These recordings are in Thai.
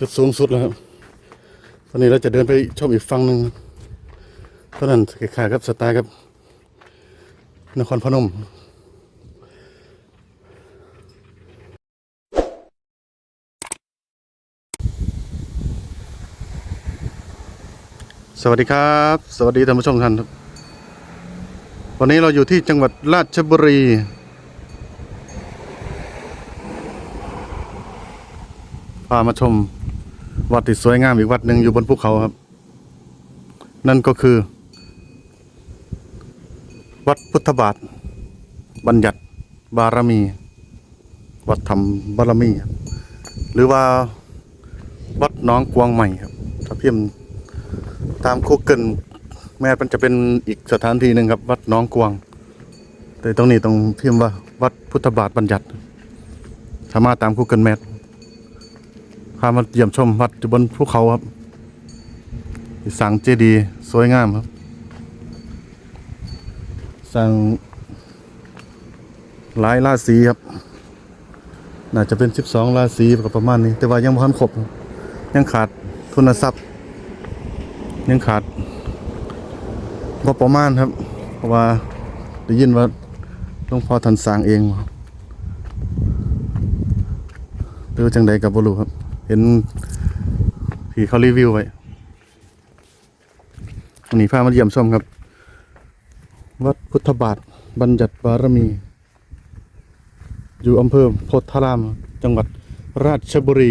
จุดสูงสุดแล้วครับ ตอนนี้เราจะเดินไปชมอีกฝั่งหนึ่งเพรานั้นคล้ายๆกับสไตล์กับ นครพนมสวัสดีครับ สวัสดีท่านผู้ชมท่านครับวันนี้เราอยู่ที่จังหวัดราชบุรี พามาชม วัดที่สวยงามอีกวัดหนึ่งอยู่บนภูเขาครับ นั่นก็คือ วัดพุทธบาท บัญญัติบารมี วัดธรรมบารมีครับหรือว่าวัดน้องกวางใหม่ครับ ถ้าเพียมตามคูเกิลแม้มันจะเป็นอีกสถานที่หนึ่งครับ วัดน้องกวาง แต่ตรงนี้ต้องพิมพ์ว่า วัดพุทธบาทบัญญัติสามารถตามคูเกิลแมป พามาเยี่ยมชมวัดอยู่บนภูเขาครับสังเจดีย์สวยงามครับ สังหลายราศีครับ น่าจะเป็นสิบสองราศีประมาณนี้ แต่ว่ายังไม่ทันครบ ยังขาดทุนทรัพย์ ยังขาดงบประมาณครับ เพราะว่าได้ยินว่าหลวงพ่อท่านสร้างเองหรือว่าจังใดกับบรูครับ เห็นพี่เขารีวิวไว้วันนี้พามาเยี่ยมชมครับ วัดพุทธบาทบัญญัติบารมี อยู่อำเภอโพธาราม จังหวัดราชบุรี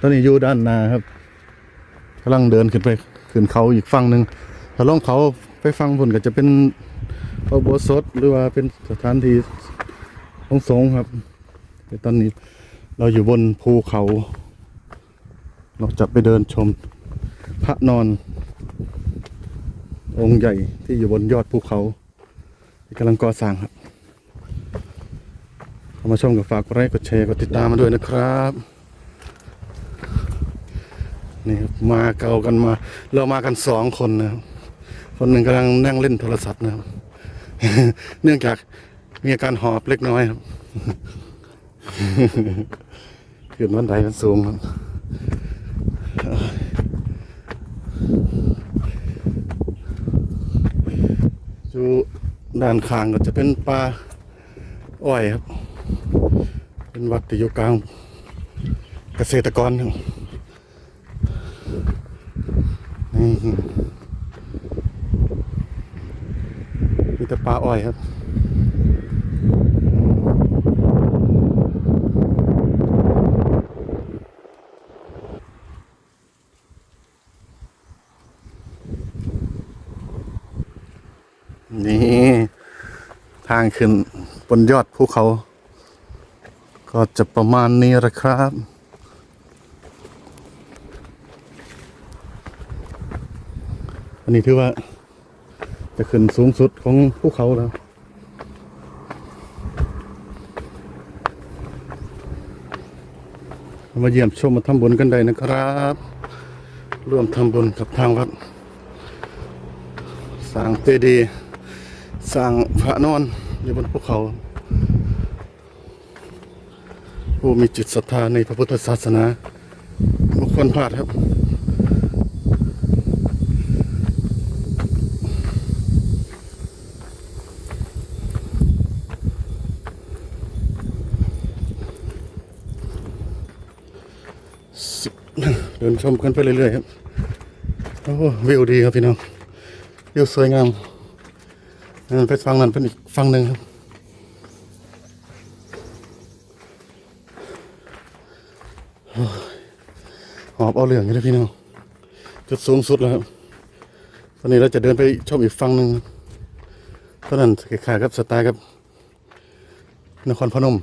ตอนนี้อยู่ด้านนาครับกำลังเดินขึ้นไปขึ้นเขาอีกฝั่งหนึ่งถ้าล่องเขาไปฟังผลก็จะเป็นพระโบสถหรือว่าเป็นสถานที่ งสงครับแต่ตอนนี้เราอยู่บนภูเขา เราจะไปเดินชมพระนอน องค์ใหญ่ที่อยู่บนยอดภูเขา ที่กำลังก่อสร้างครับเข้ามาชมกับฝากกดไลค์กดแชร์กดติดตามมาด้วยนะครับนี่มาเก่ากันมา เรามากันสองคนนะครับคนหนึ่งกำลังนั่งเล่นโทรศัพท์นะครับ เนื่องจาก มีอาการหอบเล็กน้อยครับขึ้นวันไดมันสูงครับอยู่ด้านข้างก็จะเป็นป่าอ้อยครับ เป็นวัดที่อยู่กลางเกษตรกรครับนี่มีแต่ปลาอ้อยครับ นี่ทางขึ้นบนยอดภูเขา ก็จะประมาณนี้แหละครับอันนี้ถือว่า จะขึ้นสูงสุดของภูเขาแล้วมาเยี่ยมชมมาทำบุญกันได้นะครับ ร่วมทำบุญกับทางวัดสร้างเจดีย์ สร้างพระนอนอยู่บนภูเขาผู้มีจิตศรัทธาในพระพุทธศาสนาบุคคลพลาดครับ เดินชมกันไปเรื่อยๆครับ โอ้วิวดีครับพี่น้องวิวสวยงาม ไปฟังนั้นเป็นอีกฝั่งหนึ่งครับโอ้ยหอบเอาเรื่องกันเลยพี่น้องจุดสูงสุดแล้วครับ ตอนนี้เราจะเดินไปชมอีกฝั่งหนึ่งเพรานั้นคล้ายๆกับสไตล์กับ นครพนม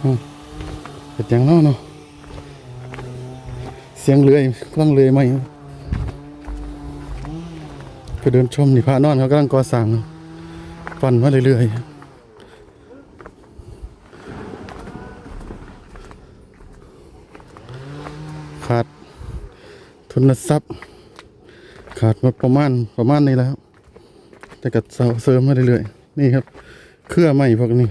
เห็ ดหยังเนาะเนาะเสียงเรือกำลังเรือไหมไปเดินชมนี่พระนอนเขากำลังก่อสร้างปั่นมาเรื่อยๆขาดทุนทรัพย์ ขาดมาประมาณประมาณนี้แล้วแต่ก็เสาเสริมมาเรื่อยๆนี่ครับ เครือไม้พวกนี้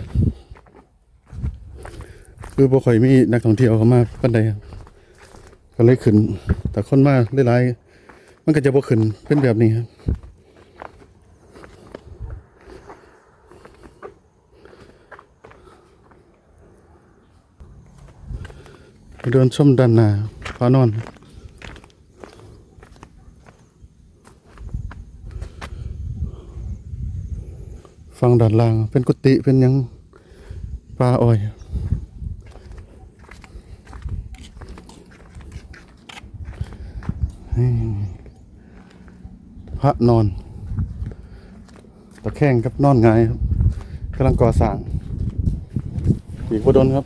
คือบ่ค่อยมีนักท่องเที่ยวเข้ามาปานใดครับก็เลยขึ้น แต่คนมาหลายๆมันก็จะบ่ขึ้นเป็นแบบนี้ครับเดินชมด้านหน้าพานอนฟังด้านล่าง เป็นกุฏิเป็นยังปลาอ้อย พระนอน ตะแคงกับนอนหงายครับกำลังก่อสร้างอีกบ่โดนครับ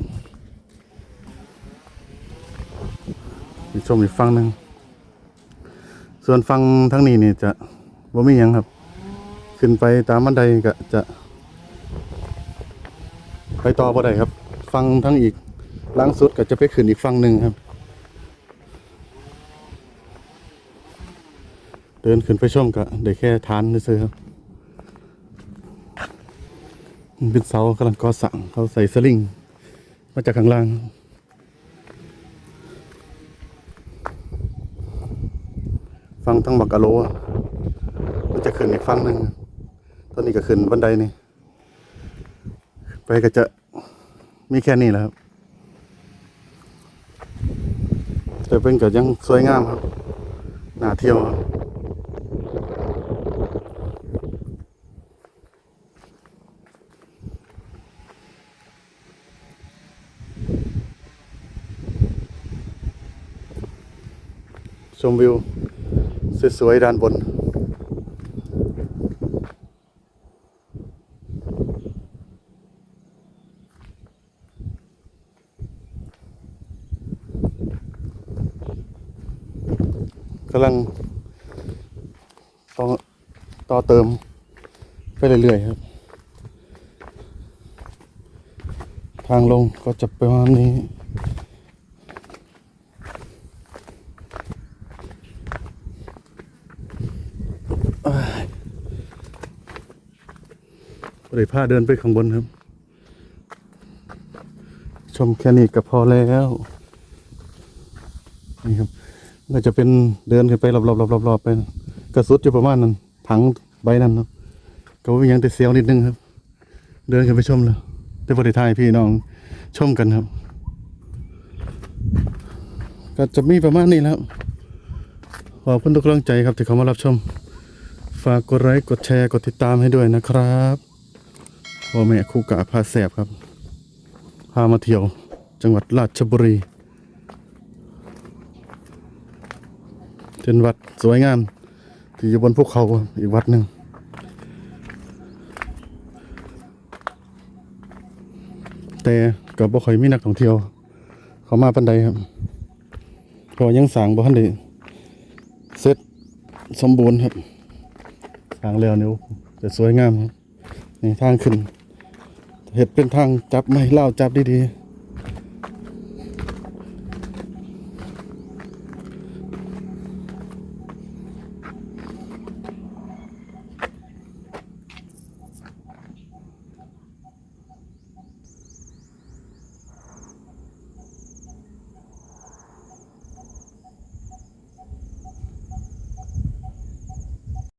อีกชมอีกฟังหนึ่งส่วนฟังทั้งนี้นี่จะบ่มียังครับ ขึ้นไปตามบันไดก็จะ ไปต่อบ่ได้ครับ ฟังทั้งอีกล่างสุดก็จะไปขึ้นอีกฟังหนึ่งครับ เดินขึ้นไปชมก็ได้แค่ทานซื้อครับมันเป็นเสากำลังก่อสร้างเขาใส่สลิงมาจากข้างล่างฟังทั้งบักกะโลมันจะขึ้นอีกฟังหนึ่งตอนนี้ก็ขึ้นบันไดนี่ ไปก็จะมีแค่นี้แหละครับ แต่เป็นก็ยังสวยงามครับน่าเที่ยวครับ ชมวิว สวยๆด้านบน กำลังต่อต่อเติมไปเรื่อยๆครับ ทางลงก็จะประมาณนี้ เลยพาเดินไปข้างบนครับ ชมแค่นี้ก็พอแล้วนี่ครับก็จะเป็นเดินขึ้นไปรอบๆๆๆไปกระสุดอยู่ประมาณนั้นถังใบนั้นครับก็ว่ายังแต่เสียวนิดนึงครับ เดินขึ้นไปชมเลยแต่บริทายพี่น้องชมกันครับ ก็จะมีประมาณนี้แล้วขอบคุณทุกกำลังใจครับที่เขามารับชม ฝากกดไลค์กดแชร์กดติดตามให้ด้วยนะครับ พ่อแม่คู่กะพาแสบครับ พามาเที่ยว จังหวัดราชบุรีเป็นวัดสวยงาม ที่อยู่บนภูเขาอีกวัดหนึ่งแต่ก็บ่ค่อยมีนักท่องเที่ยว เขามาปันใดครับเพอยังสร้างบ่ทันได้เสร็จสมบูรณ์ครับสร้างแล้วเนี่ยจะสวยงามครับนี่ทางขึ้น เห็ดเป็นทางจับไม่เล่าจับดีๆ